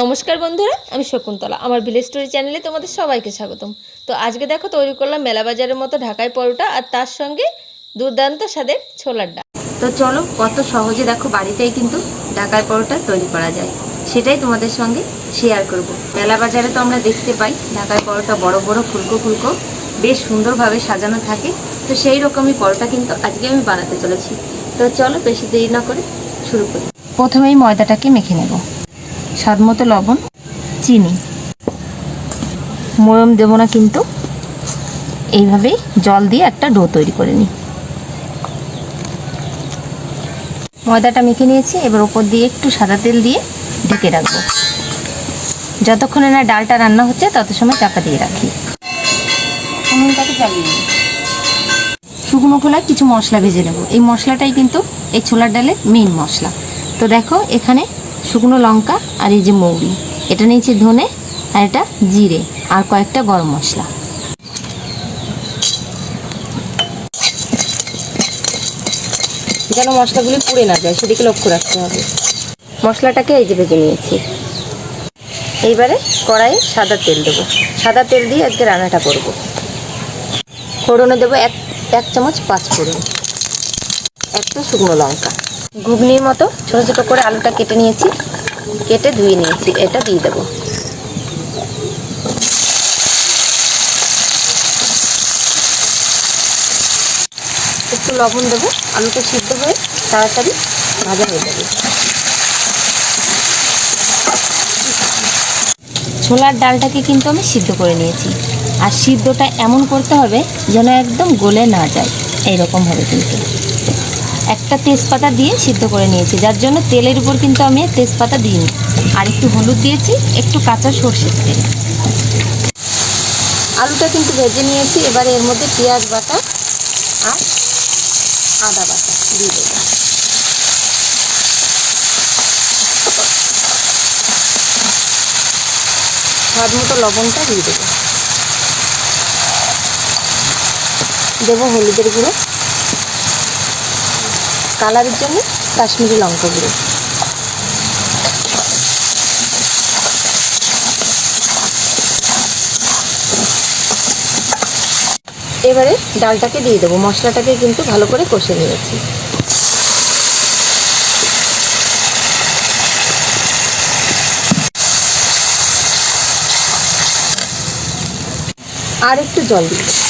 নমস্কার বন্ধুরা, আমি শকুন্তলা। আমার ভিলেজ স্টোরি চ্যানেলে তোমাদের সবাইকে স্বাগতম। তো আজকে দেখো তৈরি করলাম মেলা বাজারের মতো ঢাকায় পরোটা আর তার সঙ্গে দুর্দান্ত স্বাদের ছোলার ডাল। তো চলো, কত সহজে দেখো বাড়িতেই কিন্তু ঢাকায় পরোটা তৈরি করা যায়। সেটাই তোমাদের সঙ্গে শেয়ার করব। মেলা বাজারে তো আমরা দেখতে পাই, ঢাকাই পরোটা বড় বড়, ফুলকো ফুলকো, বেশ সুন্দরভাবে সাজানো থাকে। তো সেই রকমই পরোটা কিন্তু আজকে আমি বানাতে চলেছি। তো চলো বেশি দেরি না করে শুরু করি। প্রথমেই ময়দাটাকে মেখে নেব। স্বাদ মতো লবণ, চিনি। ময়ম দেবো না কিন্তু। এইভাবেই জল দিয়ে একটা ডো তৈরি করে নিই। ময়দাটা মেখে নিয়েছি, এবার ওপর দিয়ে একটু সাদা তেল দিয়ে ঢেকে রাখব। যতক্ষণে না ডালটা রান্না হচ্ছে, তত সময় চাপা দিয়ে রাখি। শুকনো খোলায় কিছু মশলা ভেজে নেব। এই মশলাটাই কিন্তু এই ছোলার ডালের মেইন মশলা। তো দেখো, এখানে শুকনো লঙ্কা আর এই যে মৌরি। এটা নিয়েছি ধনে আর এটা জিরে আর কয়েকটা গরম মশলা। যেন মশলাগুলি পুড়ে না যায়, সেদিকে লক্ষ্য রাখতে হবে। মশলাটাকে এই যে ভেজে নিয়েছি। এইবারে কড়াইয়ে সাদা তেল দেবো। সাদা তেল দিয়ে আজকে রান্নাটা করব। ফোড়নে দেবো এক এক চামচ পাঁচ ফোড়ন। একটা শুকনো লঙ্কা। ঘুগনির মতো ছোটো ছোটো করে আলুটা কেটে নিয়েছি। কেটে ধুয়ে নিয়েছি। এটা দিয়ে দেবো। একটু লবণ দেবো। আলুটা সিদ্ধ হয়ে তাড়াতাড়ি ভাজা হয়ে যাবে। ছোলার ডালটাকে কিন্তু আমি সিদ্ধ করে নিয়েছি। আর সিদ্ধটা এমন করতে হবে যেন একদম গলে না যায়। এইরকম হবে কিন্তু। একটা তেজপাতা দিয়ে সিদ্ধ করে নিয়েছি, যার জন্য তেলের উপর কিন্তু আমি তেজপাতা দিইনি। আর একটু হলুদ দিয়েছি, একটু কাঁচা সর্ষের তেল। আলুটা কিন্তু ভেজে নিয়েছি, এবারে এর মধ্যে পেঁয়াজ বাটা আর আদা বাটা দিয়ে দেবো। স্বাদ মতো লবণটা দিয়ে দেবো। দেবো হলুদের গুঁড়ো। কালারের জন্য কাশ্মীরি লঙ্কা গুঁড়ো এবারে ডালটাকে দিয়ে দেবো, মশলাটাকে কিন্তু ভালো করে কষে নিয়েছি আর একটু জল দিয়ে।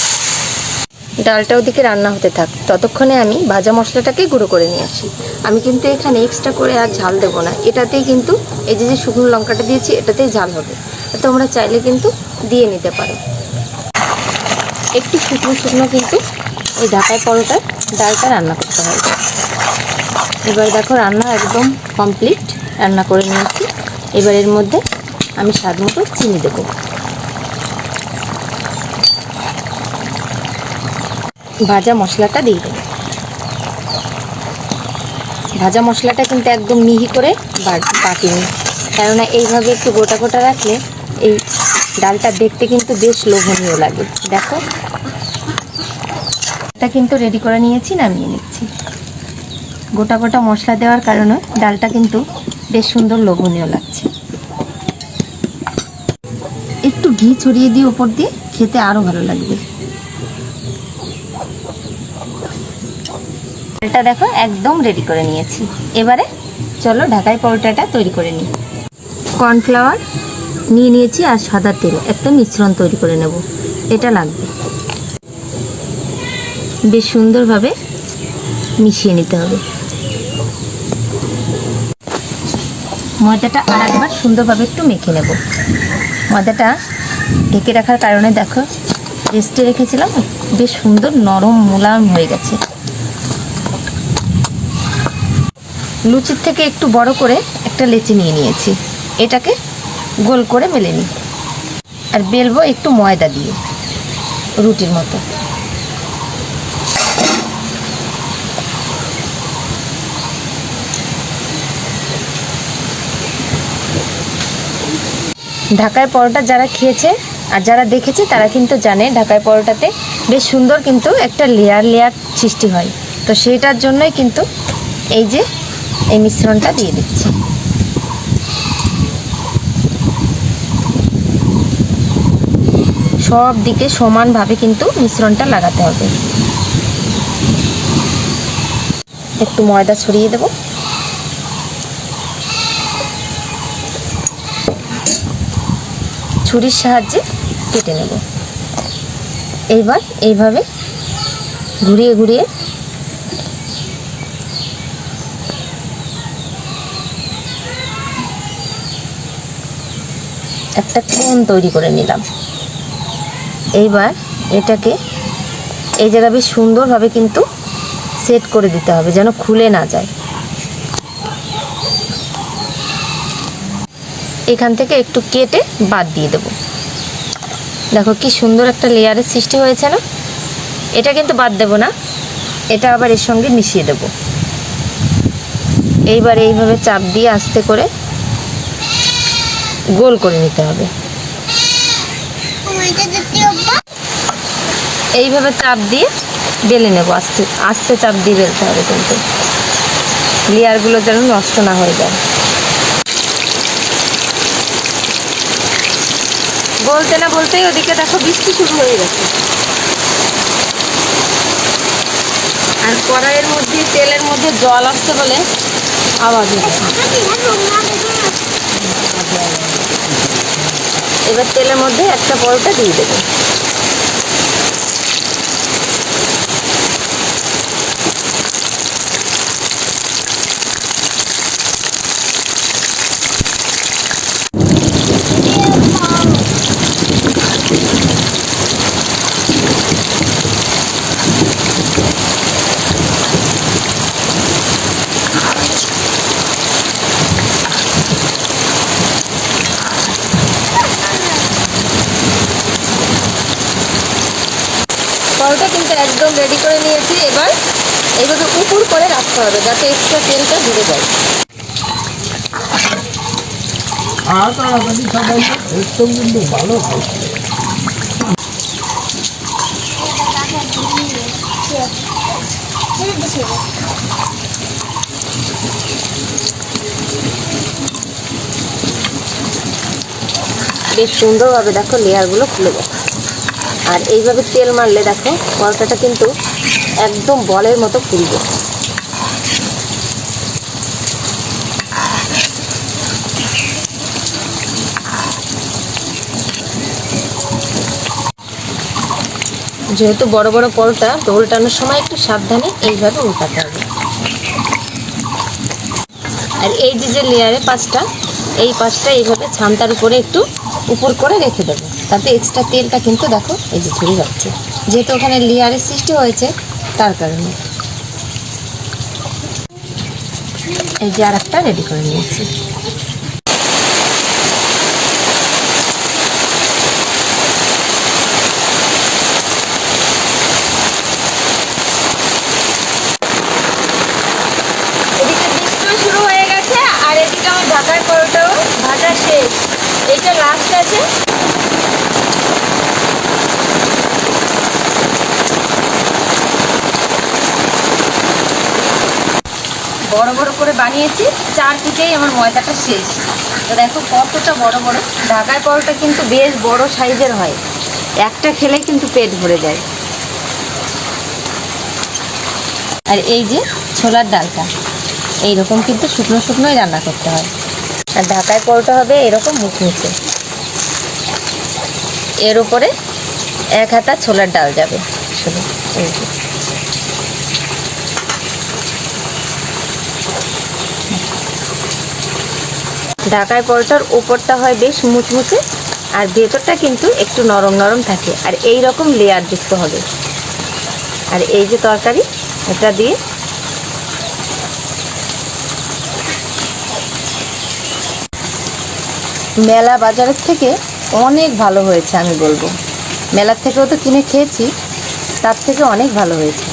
ডালটা ওদিকে রান্না হতে থাক। ততক্ষণে আমি ভাজা মশলাটাকে গুঁড়ো করে নিয়ে আসি। আমি কিন্তু এখানে এক্সট্রা করে আর ঝাল দেবো না। এটাতেই কিন্তু এই যে যে শুকনো লঙ্কাটা দিয়েছি, এটাতেই ঝাল হবে। তোমরা চাইলে কিন্তু দিয়ে নিতে পারো। একটু শুকনো শুকনো কিন্তু ওই ঢাকায় পরোটার ডালটা রান্না করতে হবে। এবার দেখো রান্না একদম কমপ্লিট রান্না করে নিয়েছি। এবার এর মধ্যে আমি স্বাদ মতো চিনি দেবো। ভাজা মশলাটা দিয়ে দেবো। ভাজা মশলাটা কিন্তু একদম মিহি করে বাট- বাটিনি। কেননা এইভাবে একটু গোটা গোটা রাখলে এই ডালটা দেখতে কিন্তু বেশ লোভনীয় লাগে। দেখো। এটা কিন্তু রেডি করে নিয়েছি, নামিয়ে নিচ্ছি। গোটা গোটা মশলা দেওয়ার কারণে ডালটা কিন্তু বেশ সুন্দর লোভনীয় লাগছে। একটু ঘি ছড়িয়ে দিয়ে ওপর দিয়ে খেতে আরও ভালো লাগবে। ডালটা দেখো একদম রেডি করে নিয়েছি। এবারে চলো ঢাকাই পরোটাটা তৈরি করে নিই। কর্নফ্লাওয়ার নিয়ে নিয়েছি আর সাদা তেল, একটা মিশ্রণ তৈরি করে নেব। এটা লাগবে। বেশ সুন্দরভাবে মিশিয়ে নিতে হবে। ময়দাটা আর একবার সুন্দরভাবে একটু মেখে নেব। ময়দাটা ঢেকে রাখার কারণে দেখো রেস্টে রেখেছিলাম, বেশ সুন্দর নরম মোলায়ম হয়ে গেছে। লুচির থেকে একটু বড় করে একটা লেচি নিয়ে নিয়েছি। এটাকে গোল করে মেলে নিই। আর বেলবো একটু ময়দা দিয়ে, রুটির মতো। ঢাকায় পরোটা যারা খেয়েছে আর যারা দেখেছে, তারা কিন্তু জানে ঢাকায় পরোটাতে বেশ সুন্দর কিন্তু একটা লেয়ার লেয়ার সৃষ্টি হয়। তো সেটার জন্যই কিন্তু এই যে এই মিশ্রণটা দিয়ে দিচ্ছি। সব দিকে সমানভাবে কিন্তু মিশ্রণটা লাগাতে হবে। একটু ময়দা ছড়িয়ে দেব। ছুরির সাহায্যে কেটে নেব। এইবার এইভাবে ঘুরিয়ে ঘুরিয়ে একটা কোণ তৈরি করে নিলাম। এইবার এটাকে এই জায়গা বেশ সুন্দরভাবে কিন্তু সেট করে দিতে হবে যেন খুলে না যায়। এখান থেকে একটু কেটে বাদ দিয়ে দেব। দেখো কি সুন্দর একটা লেয়ারের সৃষ্টি হয়েছে না? এটা কিন্তু বাদ দেব না, এটা আবার এর সঙ্গে মিশিয়ে দেব। এইবার এইভাবে চাপ দিয়ে আস্তে করে গোল করে নিতে হবে। এইভাবে চাপ দিয়ে বেলে নেব। আস্তে আস্তে চাপ দিয়ে বেলতে হবে কিন্তু। লেয়ারগুলো যেন নষ্ট না হয়ে যায়। বলতে না বলতেই ওদিকে দেখো বৃষ্টি শুরু হয়ে গেছে। আর কড়াইয়ের মধ্যে, তেলের মধ্যে জল আসছে বলে আওয়াজ হচ্ছে। এবার তেলের মধ্যে একটা পরোটা দিয়ে দেবো। পরোটা কিন্তু একদম রেডি করে নিয়েছি। এবার এইভাবে উপর করে রাখতে হবে যাতে এক্সট্রা তেলটা ধরে যায়। বেশ সুন্দরভাবে দেখো লেয়ারগুলো খুলে যাচ্ছে আর এইভাবে তেল মারলে দেখো পরোটাটা কিন্তু একদম বলের মতো ফুলবে। যেহেতু বড় বড় পরোটা তো উল্টানোর সময় একটু সাবধানে এইভাবে উল্টাতে হবে। আর এই যে যে লেয়ারে পাঁচটা, এই পাঁচটা এইভাবে ছানটার উপরে একটু উপর করে রেখে দেবো। তাতে এক্সট্রা তেলটা কিন্তু দেখো এই যে ঝরে যাচ্ছে। যেহেতু ওখানে লেয়ারের সৃষ্টি হয়েছে, তার কারণে। এই যে আর একটা রেডি করে নিয়েছি। শুরু হয়ে গেছে, আর ভাজা শেষ। এইটা লাস্ট আছে বড় বড় করে বানিয়েছি চার পিঠেই আমার ময়দাটা শেষ। তো দেখো কতটা বড় বড়। ঢাকার পরোটা কিন্তু বেশ বড় সাইজের হয়। একটা খেলে কিন্তু পেট ভরে যায়। আর এই যে ছোলার ডালটা, এইরকম কিন্তু শুকনো শুকনোই রান্না করতে হয়। আর ঢাকায় পরোটা হবে এরকম মুখমুখে এর উপরে এক হাতা ছোলার ডাল যাবে। শুধু এই যে। ঢাকায় পরোটার উপরটা হয় বেশ মুচমুচে, আর ভেতরটা কিন্তু একটু নরম নরম থাকে, আর এই রকম লেয়ার যুক্ত হবে। আর এই যে তরকারি, এটা দিয়ে মেলা বাজারের থেকে অনেক ভালো হয়েছে, আমি বলব। মেলার থেকেও তো কিনে খেয়েছি, তার থেকে অনেক ভালো হয়েছে।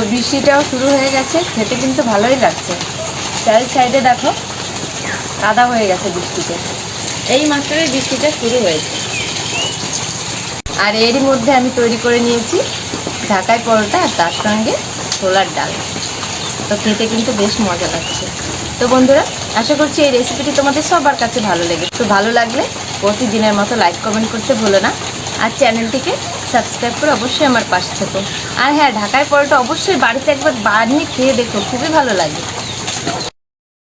তো বৃষ্টিটাও শুরু হয়ে গেছে, খেতে কিন্তু ভালোই লাগছে। চারি সাইডে দেখো, কাদা হয়ে গেছে বৃষ্টিতে। এই মাত্রই বৃষ্টিটা শুরু হয়েছে। আর এরই মধ্যে আমি তৈরি করে নিয়েছি ঢাকায় পরোটা আর তার সঙ্গে ছোলার ডাল। তো খেতে কিন্তু বেশ মজা লাগছে। তো বন্ধুরা, আশা করছি এই রেসিপিটি তোমাদের সবার কাছে ভালো লেগে তো ভালো লাগলে প্রতিদিনের মতো লাইক কমেন্ট করতে ভুলো না। আর চ্যানেলটিকে সাবস্ক্রাইব করে অবশ্যই আমার পাশে থেকো। আর হ্যাঁ ঢাকায় পরোটা অবশ্যই বাড়িতে একবার বানিয়ে খেয়ে দেখো, খুবই ভালো লাগে।